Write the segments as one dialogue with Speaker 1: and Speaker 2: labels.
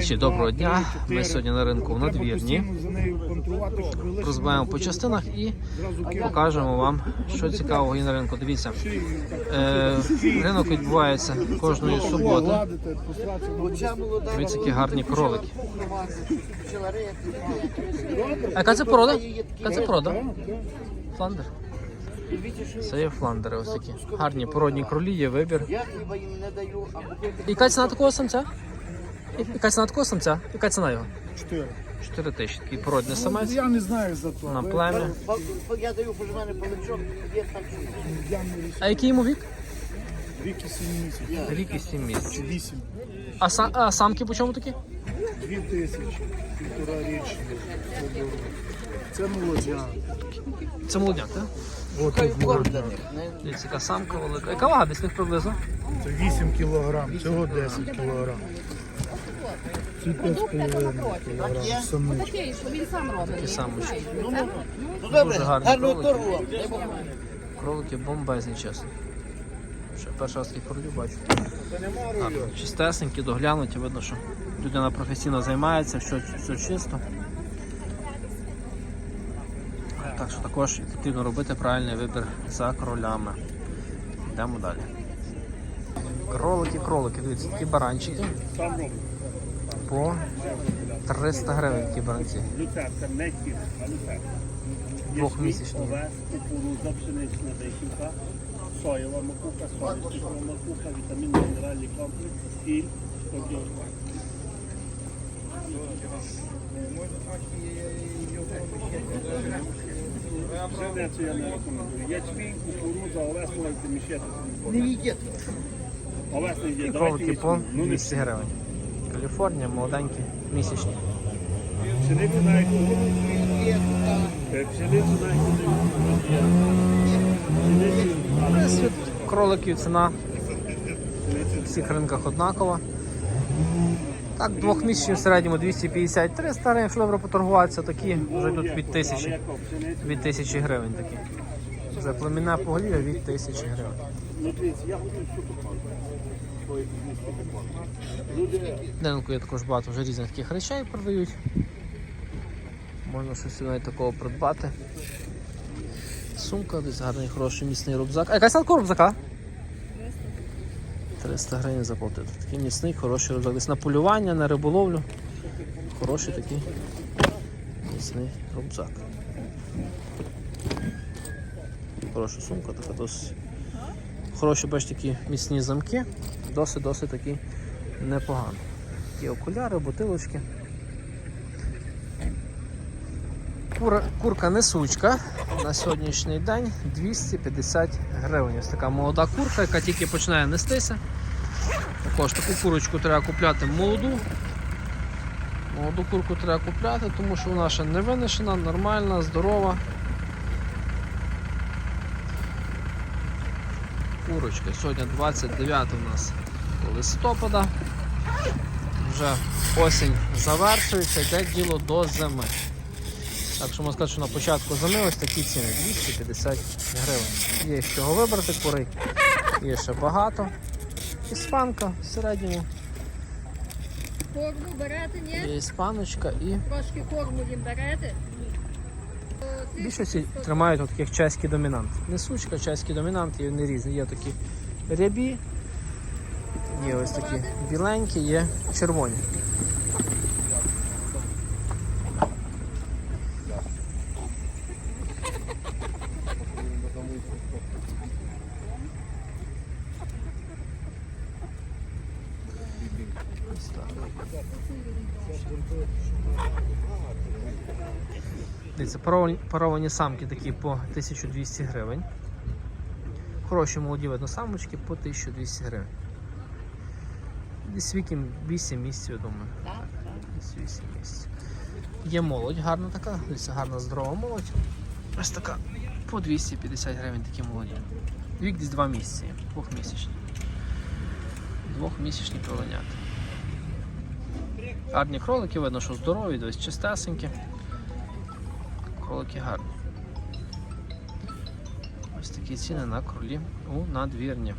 Speaker 1: Ще доброго дня. Ми сьогодні на ринку в надвірні. Розбиваємо по частинах і покажемо вам, що цікавого є на ринку. Дивіться, е, ринок відбувається кожної суботи. Дивіться, які гарні кролики. А яка це порода? Яка це порода? Фландер? Це є фландери ось такі. Гарні породні кролі, є вибір. Яка ціна такого самця? Яка ціна такого самця? Яка ціна його?
Speaker 2: Чотири.
Speaker 1: 4 тисячі. Такий породний самець
Speaker 2: Я не знаю за то.
Speaker 1: на плем'я.
Speaker 3: Я даю поживане паличок, є там
Speaker 1: А який йому вік?
Speaker 2: рік і сім місяців.
Speaker 1: Рік і 7 місяців.
Speaker 2: Чи вісім.
Speaker 1: А, са- а самки по чому такі?
Speaker 2: Дві тисячі. Півтора річні. Це молодя.
Speaker 1: Це молодняк, так?
Speaker 2: От молодя.
Speaker 1: Дивіться, яка самка велика. Яка вага десь в них приблизно?
Speaker 2: Це 8 кілограм, цього 10 кілограм. Ці 5,5 кілограм. Самичка.
Speaker 4: Такий, що він сам робить.
Speaker 1: Такі самочки.
Speaker 3: Ну добре,
Speaker 1: Дуже гарні кролики.
Speaker 3: торгу.
Speaker 1: Кролики бомбезні, чесно. Ще перший раз таких кролів бачу. Гарно. Чистесенькі, доглянуті, видно, що людина професійно займається, все, все чисто. Так що також потрібно робити правильний вибір за кролями. Йдемо далі. Кролики, кролики, дивіться, такі баранчики. По 300 гривень такі баранці.
Speaker 5: Люцерка, не кіт, а люцерка.
Speaker 1: Двохмісячні.
Speaker 5: Овес, кукурудза, пшенична вишенька, соєва макуха, соняшникова макуха, вітамінний мінеральний комплекс, сіль, 100 гривень. Пшеницю я не рекомендую. Ячмінь, кукурудза, овес можете мішати.
Speaker 3: Не їдять.
Speaker 5: Овес не йде. Давайте
Speaker 1: по.
Speaker 5: Ну не
Speaker 1: 200 гривень. Каліфорнія, молоденькі, місячні.
Speaker 5: Пшеницю навіть Пшеницю
Speaker 1: кроликів ціна в всіх ринках однакова. Так, двохмісячні в середньому 250-300 гривень, якщо добре поторгуватися, такі вже тут від тисячі, від тисячі гривень такі. За племінне поголів'я від тисячі гривень. На ринку є також багато вже різних таких речей продають. Можна щось навіть такого придбати. Сумка, десь гарний хороший міцний рюкзак. А яка такого рюкзака? 300 гривень заплатити. Такий міцний, хороший рюкзак. Десь на полювання, на риболовлю. Хороший такий міцний рюкзак. Хороша сумка, така досить. Хороші, бачите, такі міцні замки. Досить-досить такі непогано. Є окуляри, бутилочки. Кура, курка несучка на сьогоднішній день 250 гривень. Ось така молода курка, яка тільки починає нестися. Також таку курочку треба купляти молоду. Молоду курку треба купляти, тому що вона ще не виношена, нормальна, здорова. Курочка. Сьогодні 29 у нас листопада. Вже осінь завершується, йде діло до зими. Так що можна сказати, що на початку зими ось такі ціни 250 гривень. Є з чого вибрати курей, є ще багато. Іспанка в середньому,
Speaker 4: Корму берете, ні?
Speaker 1: є іспаночка і
Speaker 4: Трошки корму їм берете.
Speaker 1: Більшості тримають от таких чеський домінант. Несучка, чеський домінант, і вони різні. Є такі рябі, є ось такі біленькі, є червоні. Ось так. Дивіться, паровані, паровані самки такі по 1200 гривень. Хороші молоді видно самочки по 1200 гривень. Десь віки 8 місяців, я думаю. Так, Десь 8 місяців. Є молодь гарна така, дивіться, гарна здорова молодь. Ось така по 250 гривень такі молоді. Вік десь 2 місяці, двохмісячні. Двохмісячні кроленята. Гарні кролики, видно, що здорові, десь чистесенькі. Кролики гарні. Ось такі ціни на кролі у надвірні.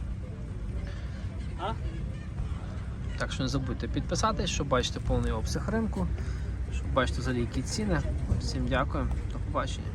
Speaker 1: Так що не забудьте підписатись, щоб бачити повний обсяг ринку, щоб бачити взагалі які ціни. Всім дякую, до побачення.